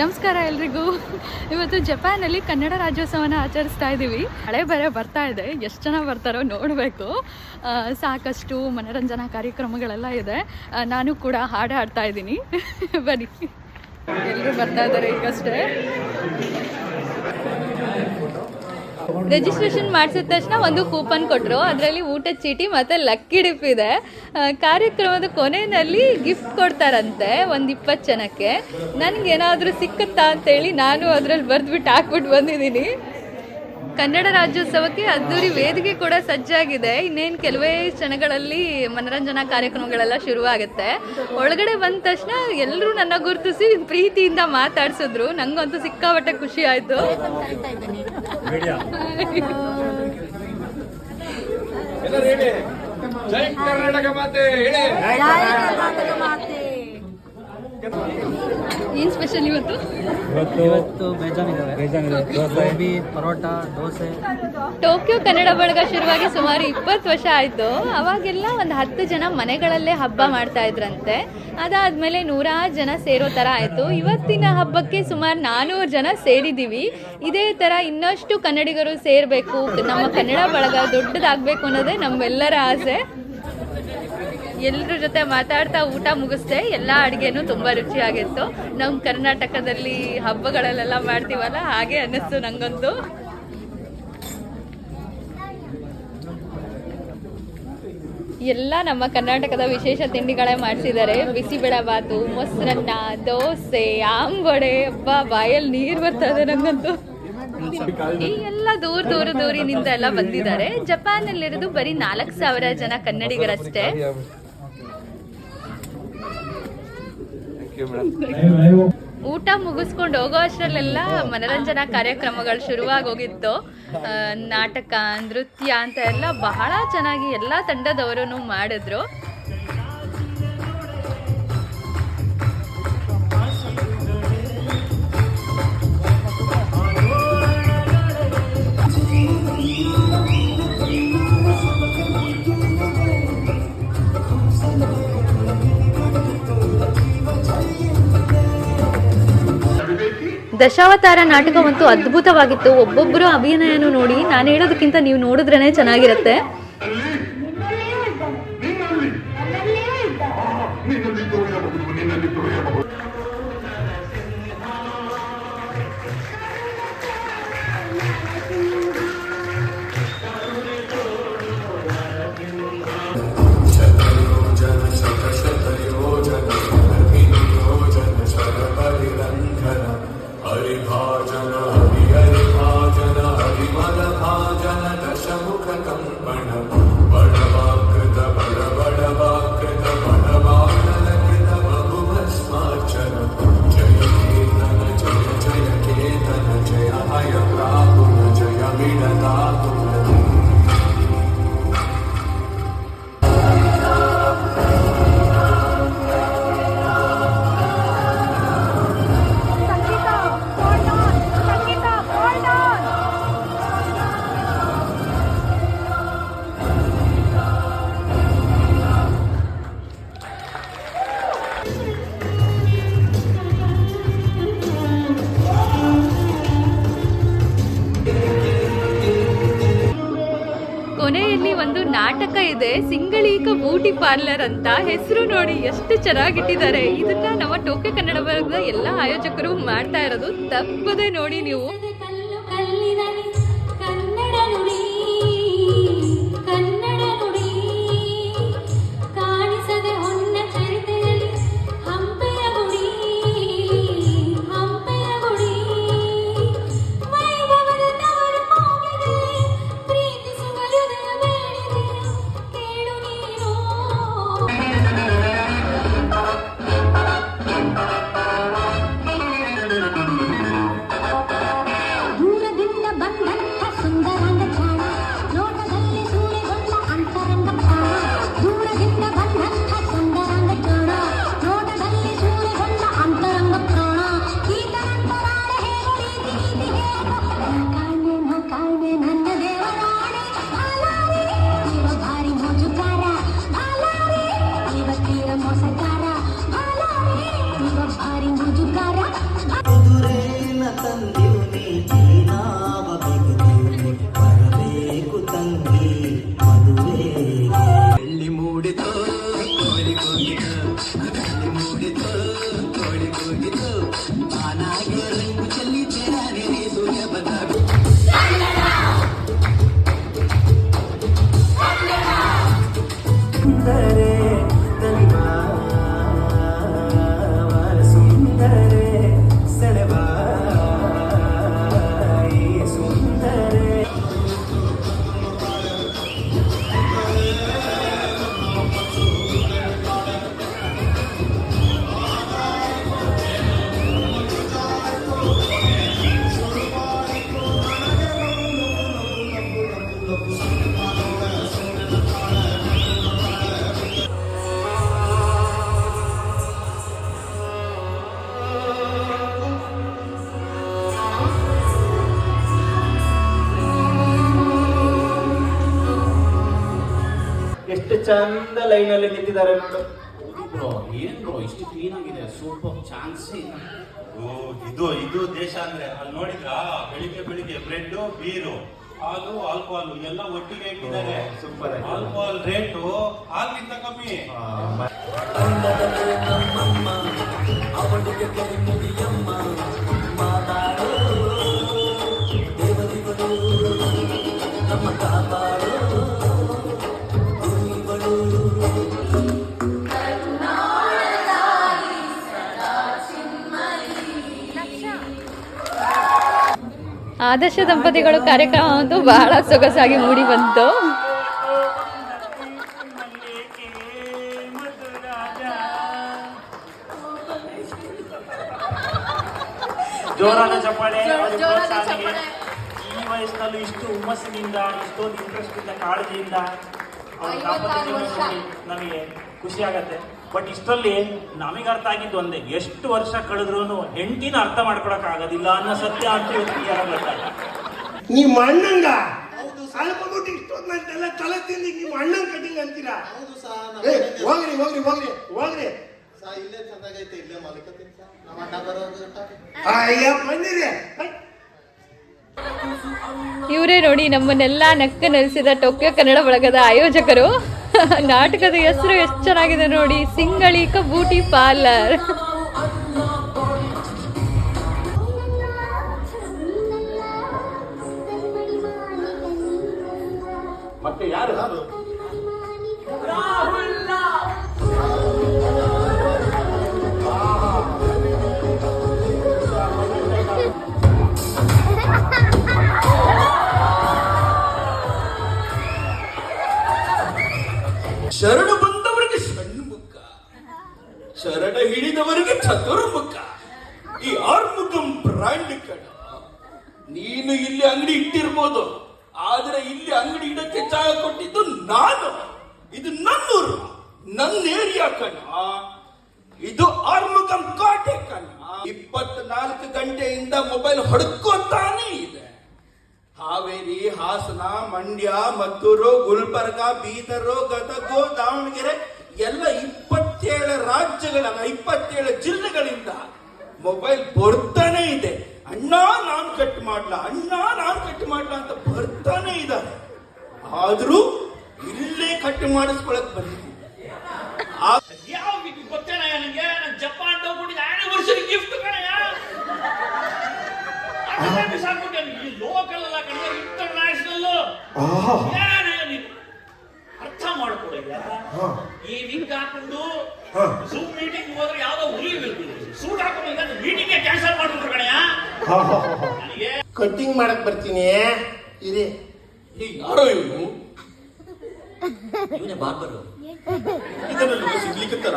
ನಮಸ್ಕಾರ ಎಲ್ರಿಗೂ. ಇವತ್ತು ಜಪಾನಲ್ಲಿ ಕನ್ನಡ ರಾಜ್ಯೋತ್ಸವನ ಆಚರಿಸ್ತಾ ಇದ್ದೀವಿ ಹಳೆ ಬೇರೆ ಬರ್ತಾ ಇದೆ. ಎಷ್ಟು ಜನ ಬರ್ತಾರೋ ನೋಡಬೇಕು. ಸಾಕಷ್ಟು ಮನೋರಂಜನಾ ಕಾರ್ಯಕ್ರಮಗಳೆಲ್ಲ ಇದೆ. ನಾನು ಕೂಡ ಹಾಡು ಹಾಡ್ತಾ ಇದ್ದೀನಿ. ಬನ್ನಿ. ಎಲ್ಲರೂ ಬರ್ತಾ ಇದ್ದಾರೆ ಈಗಷ್ಟೇ. ರಿಜಿಸ್ಟ್ರೇಷನ್ ಮಾಡಿಸಿದ ತಕ್ಷಣ ಒಂದು ಕೂಪನ್ ಕೊಟ್ಟರು ಅದರಲ್ಲಿ ಊಟದ ಚೀಟಿ ಮತ್ತು ಲಕ್ಕಿ ಡಿಪ್ ಇದೆ. ಕಾರ್ಯಕ್ರಮದ ಕೊನೆಯಲ್ಲಿ ಗಿಫ್ಟ್ ಕೊಡ್ತಾರಂತೆ ಒಂದು ಇಪ್ಪತ್ತು ಜನಕ್ಕೆ. ನನಗೆ ಏನಾದರೂ ಸಿಕ್ಕುತ್ತಾ ಅಂತೇಳಿ ನಾನು ಅದರಲ್ಲಿ ಬರೆದ್ಬಿಟ್ಟು ಹಾಕ್ಬಿಟ್ಟು ಬಂದಿದ್ದೀನಿ. ಕನ್ನಡ ರಾಜ್ಯೋತ್ಸವಕ್ಕೆ ಅದ್ದೂರಿ ವೇದಿಕೆ ಕೂಡ ಸಜ್ಜಾಗಿದೆ. ಇನ್ನೇನು ಕೆಲವೇ ಕ್ಷಣಗಳಲ್ಲಿ ಮನರಂಜನಾ ಕಾರ್ಯಕ್ರಮಗಳೆಲ್ಲ ಶುರುವಾಗುತ್ತೆ. ಒಳಗಡೆ ಬಂದ ತಕ್ಷಣ ಎಲ್ಲರೂ ನನ್ನ ಗುರುತಿಸಿ ಪ್ರೀತಿಯಿಂದ ಮಾತಾಡಿಸಿದ್ರು. ನಂಗಂತೂ ಸಿಕ್ಕಾಪಟ್ಟೆ ಖುಷಿ ಆಯಿತು. ಜೈ ಕರ್ನಾಟಕ ಮಾತೆ ಹೇಳಿ. ಏನು ಸ್ಪೆಷಲ್ ಇವತ್ತು? ಇವತ್ತು ಗೋಬಿ ಪರೋಟ ದೋಸೆ. ಟೋಕಿಯೋ ಕನ್ನಡ ಬಳಗ ಶುರುವಾಗಿ ಸುಮಾರು ಇಪ್ಪತ್ತು ವರ್ಷ ಆಯಿತು. ಅವಾಗೆಲ್ಲ ಒಂದು ಹತ್ತು ಜನ ಮನೆಗಳಲ್ಲೇ ಹಬ್ಬ ಮಾಡ್ತಾ ಇದ್ರಂತೆ. ಅದಾದ್ಮೇಲೆ ನೂರಾರು ಜನ ಸೇರೋ ಥರ ಆಯಿತು. ಇವತ್ತಿನ ಹಬ್ಬಕ್ಕೆ ಸುಮಾರು ನಾನೂರು ಜನ ಸೇರಿದ್ದೀವಿ ಇದೇ ಥರ ಇನ್ನಷ್ಟು ಕನ್ನಡಿಗರು ಸೇರಬೇಕು. ನಮ್ಮ ಕನ್ನಡ ಬಳಗ ದೊಡ್ಡದಾಗಬೇಕು ಅನ್ನೋದೇ ನಮ್ಮೆಲ್ಲರ ಆಸೆ. ಎಲ್ಲರ ಜೊತೆ ಮಾತಾಡ್ತಾ ಊಟ ಮುಗಿಸ್ದೆ, ಎಲ್ಲ ಅಡುಗೆನೂ ತುಂಬ ರುಚಿಯಾಗಿತ್ತು. ನಮ್ಮ ಕರ್ನಾಟಕದಲ್ಲಿ ಹಬ್ಬಗಳಲ್ಲೆಲ್ಲ ಮಾಡ್ತೀವಲ್ಲ, ಹಾಗೆ ಅನ್ನಿಸ್ತು ನಂಗಂತೂ ಎಲ್ಲ ನಮ್ಮ ಕರ್ನಾಟಕದ ವಿಶೇಷ ತಿಂಡಿಗಳೇ ಮಾಡಿಸಿದ್ದಾರೆ. ಬಿಸಿಬೇಳೆಬಾತು ಮೊಸರನ್ನ, ದೋಸೆ ಆಂಬೊಡೆ ಹಬ್ಬ ಬಾಯಲ್ಲಿ ನೀರು ಬರ್ತದೆ ನಂಗಂತೂ. ಈ ಎಲ್ಲ ದೂರ ದೂರ ದೂರಿನಿಂದ ಎಲ್ಲ ಬಂದಿದ್ದಾರೆ. ಜಪಾನಲ್ಲಿರೋದು ಬರೀ ನಾಲ್ಕು ಸಾವಿರ ಜನ ಕನ್ನಡಿಗರಷ್ಟೇ. ಊಟ ಮುಗಿಸ್ಕೊಂಡು ಹೋಗೋ ಅಷ್ಟರಲ್ಲೆಲ್ಲ ಮನರಂಜನಾ ಕಾರ್ಯಕ್ರಮಗಳು ಶುರುವಾಗಿ ಹೋಗಿತ್ತು. ನಾಟಕ, ನೃತ್ಯ ಅಂತ ಎಲ್ಲ ಬಹಳ ಚೆನ್ನಾಗಿ ಎಲ್ಲ ತಂಡದವರು ಮಾಡಿದ್ರು. ದಶಾವತಾರ ನಾಟಕವಂತೂ ಅದ್ಭುತವಾಗಿತ್ತು. ಒಬ್ಬೊಬ್ಬರು ಅಭಿನಯನೂ ನೋಡಿ ನಾನು ಹೇಳೋದಕ್ಕಿಂತ ನೀವು ನೋಡಿದ್ರೇ ಚೆನ್ನಾಗಿರುತ್ತೆ. ಇದೆ. ಸಿಂಗಳೀಕ ಬ್ಯೂಟಿ ಪಾರ್ಲರ್ ಅಂತ ಹೆಸರು ನೋಡಿ ಎಷ್ಟು ಚೆನ್ನಾಗಿಟ್ಟಿದ್ದಾರೆ. ಇದನ್ನ ನಮ್ಮ ಟೋಕೆ ಕನ್ನಡ ವರ್ಗದ ಎಲ್ಲಾ ಆಯೋಜಕರು ಮಾಡ್ತಾ ಇರೋದು ತಪ್ಪದೆ ನೋಡಿ ನೀವು. ಚಂದ ಲೈನ್ ಅಲ್ಲಿ ನಿಂತಿದ್ದಾರೆ ನೋಡು. ಬ್ರೋ ಏನ್ ಬ್ರೋ ಇಷ್ಟು ಕ್ಲೀನ್ ಆಗಿದೆ ಸೂಪರ್ ಚಾನ್ಸ್ ಓ ಇದು ಇದು ದೇಶ ಅಂದ್ರೆ ಅಲ್ಲಿ ನೋಡಿದ್ರ? ಬೆಳಿಗ್ಗೆ ಬೆಳಿಗ್ಗೆ ಬ್ರೆಡ್ ಬೀರು ಹಾಲು ಆಲ್ಕೋಹಾಲ್ ಎಲ್ಲ ಒಟ್ಟಿಗೆ ಇಟ್ಟಿದ್ದಾರೆ. ಸೂಪರ್ ಆಗಿದೆ. ಆಲ್ಕೋಹಾಲ್ ರೇಟು ಹಾಲ್ಗಿಂತ ಕಮ್ಮಿ. ಆದರ್ಶ ದಂಪತಿಗಳು ಕಾರ್ಯಕ್ರಮ ಅಂತೂ ಬಹಳ ಸೊಗಸಾಗಿ ಮೂಡಿ ಬಂತು. ಜೋರಾದ ಚಪ್ಪಾಳೆ ಈ ವಯಸ್ಸಿನಲ್ಲಿ ಇಷ್ಟು ಹುಮ್ಮಸ್ಸಿನಿಂದ ಇಷ್ಟೊಂದು ಇಂಟ್ರೆಸ್ಟ್ ಇಂದ ಕಾಳಜಿಯಿಂದ ನಮಗೆ ಖುಷಿ ಆಗತ್ತೆ ಬಟ್ ಇಷ್ಟರಲ್ಲಿ ನಮಗೆ ಅರ್ಥ ಆಗಿದ್ದು ಒಂದೇ ಎಷ್ಟು ವರ್ಷ ಕಳೆದ್ರೂ ಹೆಂಡತಿನ ಅರ್ಥ ಮಾಡ್ಕೊಳಕ್ ಆಗೋದಿಲ್ಲ ಅನ್ನೋ ಸತ್ಯ ಅಂತ. ನಿಮ್ಮ ಅಣ್ಣಂಗ? ಸ್ವಲ್ಪ ಬಿಟ್ಟು ಇಷ್ಟೊಂದಂತೆಲ್ಲ ತಲೆ ತಿಂದಿ ನಿಮ್ಮ ಅಣ್ಣನ ಕಟಿಂಗ್ ಅಂತೀರಾ? ಏ, ಹೋಗ್ರಿ ಹೋಗ್ರಿ ಹೋಗ್ರಿ ಹೋಗ್ರಿ. ಅಯ್ಯ ಬಂದಿರಿ. ಇವರೇ ನೋಡಿ ನಮ್ಮನ್ನೆಲ್ಲ ನಕ್ಕ ನೆಲೆಸಿದ ಟೋಕಿಯೋ ಕನ್ನಡ ಬಳಗದ ಆಯೋಜಕರು. ನಾಟಕದ ಹೆಸರು ಎಷ್ಟು ಚೆನ್ನಾಗಿದೆ ನೋಡಿ. Singalika beauty parlour. ಶರಣ ಬಂದವರಿಗೆ ಷಣ್ಮುಖ ಶರಣ ಹಿಡಿದವರಿಗೆ ಚತುರ್ಮುಖ. ಈ ಆರ್ಮುಖಂ ಬ್ರಾಂಡ್ ಕಣ ನೀನು ಇಲ್ಲಿ ಅಂಗಡಿ ಇಟ್ಟಿರ್ಬೋದು. ಆದ್ರೆ ಇಲ್ಲಿ ಅಂಗಡಿ ಇಡಕ್ಕೆ ಜಾಗ ಕೊಟ್ಟಿದ್ದು ನಾನು. ಇದು ನನ್ನೂರು. ನನ್ನ ಏರಿಯಾ ಕಣ. ಇದು ಆರ್ಮುಖಂ ಕಾಟೆ ಕಣ. ಇಪ್ಪತ್ನಾಲ್ಕು ಗಂಟೆಯಿಂದ ಮೊಬೈಲ್ ಹೊಡ್ಕೋತಾನೇ ಹಾವೇರಿ, ಹಾಸನ, ಮಂಡ್ಯ, ಮದ್ದೂರು, ಗುಲ್ಬರ್ಗ, ಬೀದರು, ಗದಗು, ದಾವಣಗೆರೆ, ಎಲ್ಲ ಇಪ್ಪತ್ತೇಳು ರಾಜ್ಯಗಳ ಇಪ್ಪತ್ತೇಳು ಜಿಲ್ಲೆಗಳಿಂದ ಮೊಬೈಲ್ ಬರ್ತಾನೆ ಇದೆ. ಅಣ್ಣ, ನಾನ್ ಕಟ್ ಮಾಡ್ಲ? ಅಣ್ಣ, ನಾನ್ ಕಟ್ ಮಾಡ್ಲ ಅಂತ ಬರ್ತಾನೆ ಇದ್ದಾರೆ. ಆದ್ರೂ ಇಲ್ಲೇ ಕಟ್ ಮಾಡಿಸ್ಕೊಳಕ್ ಬಂದಿದ್ದೀನಿ. ಯಾವ ಗೊತ್ತೇನಯ್ಯ ನನಗೆ ನಾನು ಜಪಾನ್ ತಗೊಂಡಿದ್ದೆ ಆನಿವರ್ಸರಿ ಗಿಫ್ಟ್ ಕಣಯ್ಯ ಸಾಕ್ಬಿಟ್ಟೆ ಈ ಲೋಕಲ್ ಅಲ್ಲ ಕಣ ಇಂಟರ್ನ್ಯಾಷನಲ್ ಏನಯ್ಯ ನೀನು ಅರ್ಥ ಮಾಡ್ಕೊಡಯ್ಯ ಈ ವಿಗ್ ಹಾಕೊಂಡು ಜೂಮ್ ಮೀಟಿಂಗ್ ಹೋದ್ರೆ ಯಾವ್ದೋ ಹುಲಿ ಸೂಟ್ ಹಾಕೊಂಡು ಮೀಟಿಂಗ್ ಕ್ಯಾನ್ಸಲ್ ಮಾಡ್ಬಿಟ್ರು ಕಣಯ್ಯ ನನಗೆ ಕಟ್ಟಿಂಗ್ ಮಾಡಕ್ ಬರ್ತೀನಿ. ಇರಿ. ಯಾರೋ ಇವನು? ಇವನೇ ಬಾರ್ಬರು. ಇದನ್ನೆಲ್ಲ ಸಿಗ್ಲಿಕ್ಕತ್ತಾರ?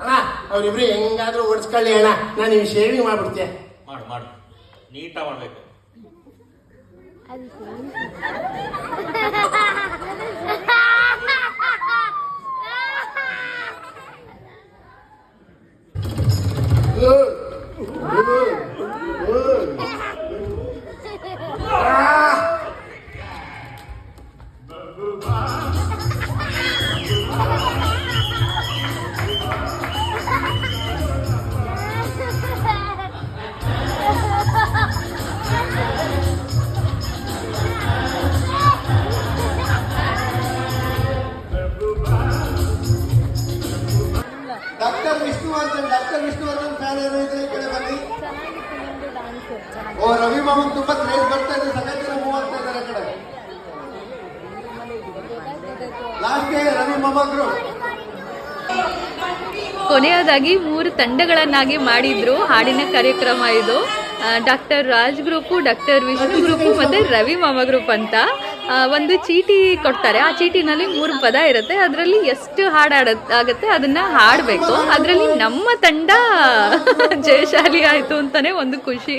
ಅಣ್ಣ ಅವ್ರಿಬ್ರು ಹೆಂಗಾದ್ರೂ ಓಡಿಸ್ಕೊಳ್ಳಿ ಅಣ್ಣ. ನಾನು ನೀವು ಶೇವಿಂಗ್ ಮಾಡ್ಬಿಡ್ತೆ. ಮಾಡು ಮಾಡು. ನೀಟಾಗಿ ಮಾಡ್ಬೇಕು. ಡಾಕ್ಟರ್ ಮಾಮನ್ ತುಂಬಾ ಕ್ರೇಜ್ ಬರ್ತಾ ಇದೆ ಸಗತ್ತಿನ ಮೂವ್ ಆಗ್ತಾ ಇದ್ದಾರೆ ಕಡೆ. ರವಿ ಮೊಮ್ಮಗ್ರು ಕೊನೆಯದಾಗಿ ಮೂರು ತಂಡಗಳನ್ನಾಗಿ ಮಾಡಿದ್ರು ಹಾಡಿನ ಕಾರ್ಯಕ್ರಮ ಇದು. Doctor Raj group doctor Vishnu group ಮತ್ತೆ ರವಿ ಮಾಮ ಗ್ರೂಪ್ ಅಂತ ಒಂದು ಚೀಟಿ ಕೊಡ್ತಾರೆ. ಆ ಚೀಟಿನಲ್ಲಿ ಮೂರು ಪದ ಇರುತ್ತೆ. ಅದರಲ್ಲಿ ಎಷ್ಟು ಹಾಡು ಆಡ ಆಗುತ್ತೆ ಅದನ್ನ ಹಾಡಬೇಕು. ಅದರಲ್ಲಿ ನಮ್ಮ ತಂಡ ಜಯಶಾಲಿ ಆಯಿತು ಅಂತಾನೆ ಒಂದು ಖುಷಿ.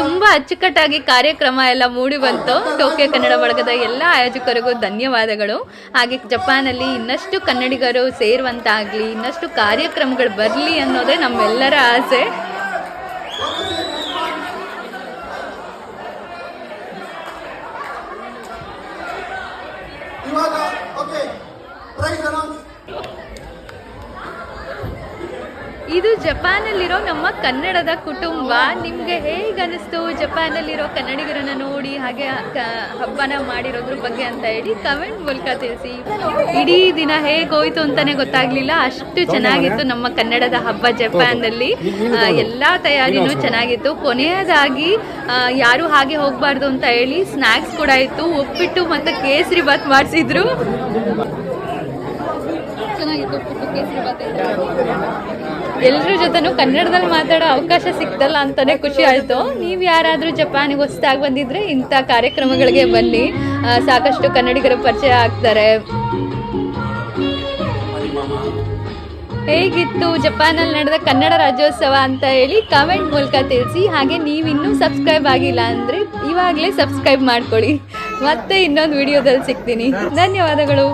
ತುಂಬಾ ಅಚ್ಚುಕಟ್ಟಾಗಿ ಕಾರ್ಯಕ್ರಮ ಎಲ್ಲ ಮೂಡಿ ಬಂತು. ಟೋಕಿಯೋ ಕನ್ನಡ ಬಳಗದ ಎಲ್ಲ ಆಯೋಜಕರಿಗೂ ಧನ್ಯವಾದಗಳು. ಹಾಗೆ ಜಪಾನಲ್ಲಿ ಇನ್ನಷ್ಟು ಕನ್ನಡಿಗರು ಸೇರುವಂತಾಗಲಿ ಇನ್ನಷ್ಟು ಕಾರ್ಯಕ್ರಮಗಳು ಬರಲಿ ಅನ್ನೋದೇ ನಮ್ಮೆಲ್ಲರ ಆಸೆ. ಇವಾಗ ಓಕೆ ಪ್ರೈಸ್ ಜಪಾನಲ್ಲಿರೋ ನಮ್ಮ ಕನ್ನಡದ ಕುಟುಂಬ. ನಿಮಗೆ ಹೇಗೆ ಅನಿಸ್ತು ಜಪಾನಲ್ಲಿರೋ ಕನ್ನಡಿಗರನ್ನ ನೋಡಿ ಹಾಗೆ ಹಬ್ಬನ ಮಾಡಿರೋದ್ರ ಬಗ್ಗೆ ಅಂತ ಹೇಳಿ ಕಮೆಂಟ್ ಮೂಲಕ ತಿಳಿಸಿ. ಇಡೀ ದಿನ ಹೇಗೋಯ್ತು ಹೋಯ್ತು ಅಂತಾನೆ ಗೊತ್ತಾಗ್ಲಿಲ್ಲ. ಅಷ್ಟು ಚೆನ್ನಾಗಿತ್ತು ನಮ್ಮ ಕನ್ನಡದ ಹಬ್ಬ ಜಪಾನ್ನಲ್ಲಿ. ಎಲ್ಲ ಎಲ್ಲಾ ತಯಾರಿನೂ ಚೆನ್ನಾಗಿತ್ತು. ಕೊನೆಯದಾಗಿ ಯಾರು ಹಾಗೆ ಹೋಗ್ಬಾರ್ದು ಅಂತ ಹೇಳಿ ಸ್ನ್ಯಾಕ್ಸ್ ಕೂಡ ಇತ್ತು. ಉಪ್ಪಿಟ್ಟು ಮತ್ತೆ ಕೇಸರಿ ಬಾತ್ ಮಾಡಿಸಿದ್ರು. ಚೆನ್ನಾಗಿತ್ತು ಉಪ್ಪಿಟ್ಟು ಕೇಸರಿ ಬಾತ್ ಎಲ್ಲರ ಜೊತೆನೂ ಕನ್ನಡದಲ್ಲಿ ಮಾತಾಡೋ ಅವಕಾಶ ಸಿಕ್ತಲ್ಲ ಅಂತಾನೆ ಖುಷಿ ಆಯ್ತು. ನೀವು ಯಾರಾದರೂ ಜಪಾನಿಗೆ ಹೊಸ್ದಾಗಿ ಬಂದಿದ್ರೆ ಇಂಥ ಕಾರ್ಯಕ್ರಮಗಳಿಗೆ ಬನ್ನಿ. ಸಾಕಷ್ಟು ಕನ್ನಡಿಗರ ಪರಿಚಯ ಆಗ್ತಾರೆ. ಹೇಗಿತ್ತು ಜಪಾನಲ್ಲಿ ನಡೆದ ಕನ್ನಡ ರಾಜ್ಯೋತ್ಸವ ಅಂತ ಹೇಳಿ ಕಾಮೆಂಟ್ ಮೂಲಕ ತಿಳಿಸಿ. ಹಾಗೆ ನೀವಿನ್ನೂ ಸಬ್ಸ್ಕ್ರೈಬ್ ಆಗಿಲ್ಲ ಅಂದರೆ ಇವಾಗಲೇ ಸಬ್ಸ್ಕ್ರೈಬ್ ಮಾಡ್ಕೊಳ್ಳಿ. ಮತ್ತೆ ಇನ್ನೊಂದು ವಿಡಿಯೋದಲ್ಲಿ ಸಿಗ್ತೀನಿ. ಧನ್ಯವಾದಗಳು.